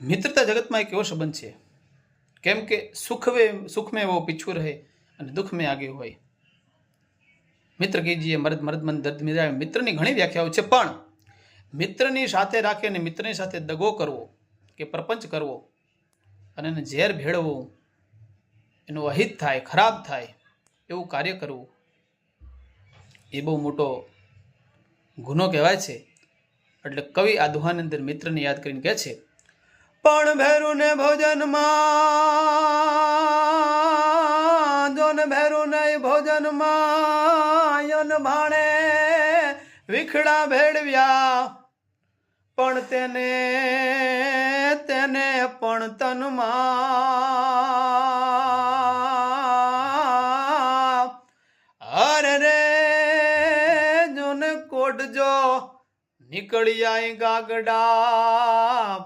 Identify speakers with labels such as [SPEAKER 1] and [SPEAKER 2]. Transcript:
[SPEAKER 1] મિત્રતા જગતમાં એક એવો સંબંધ છે. કેમ કે સુખવે, સુખમે એવો પીછું રહે અને દુઃખમે આગે હોય. મિત્ર કીજીએ મરદ મરદ મન દર્દ મિરાય મિત્રની ઘણી વ્યાખ્યાઓ છે, પણ મિત્રની સાથે રાખી અને મિત્રની સાથે દગો કરવો કે પ્રપંચ કરવો અને એને ઝેર ભેળવવું, એનું અહિત થાય, ખરાબ થાય, એવું કાર્ય કરવું, એ બહુ મોટો ગુનો કહેવાય છે. એટલે કવિ આ દુહાની અંદર મિત્રને યાદ કરીને કહે છે પણ ભેરું ને ભોજનમાં જોન ભેરું ને ભોજનમાં યન ભાણે વિખડા ભેળવ્યા. પણ તેને તેને પણ તનમાં અરે રે જોને કોટજો નીકળી આય ગાગડા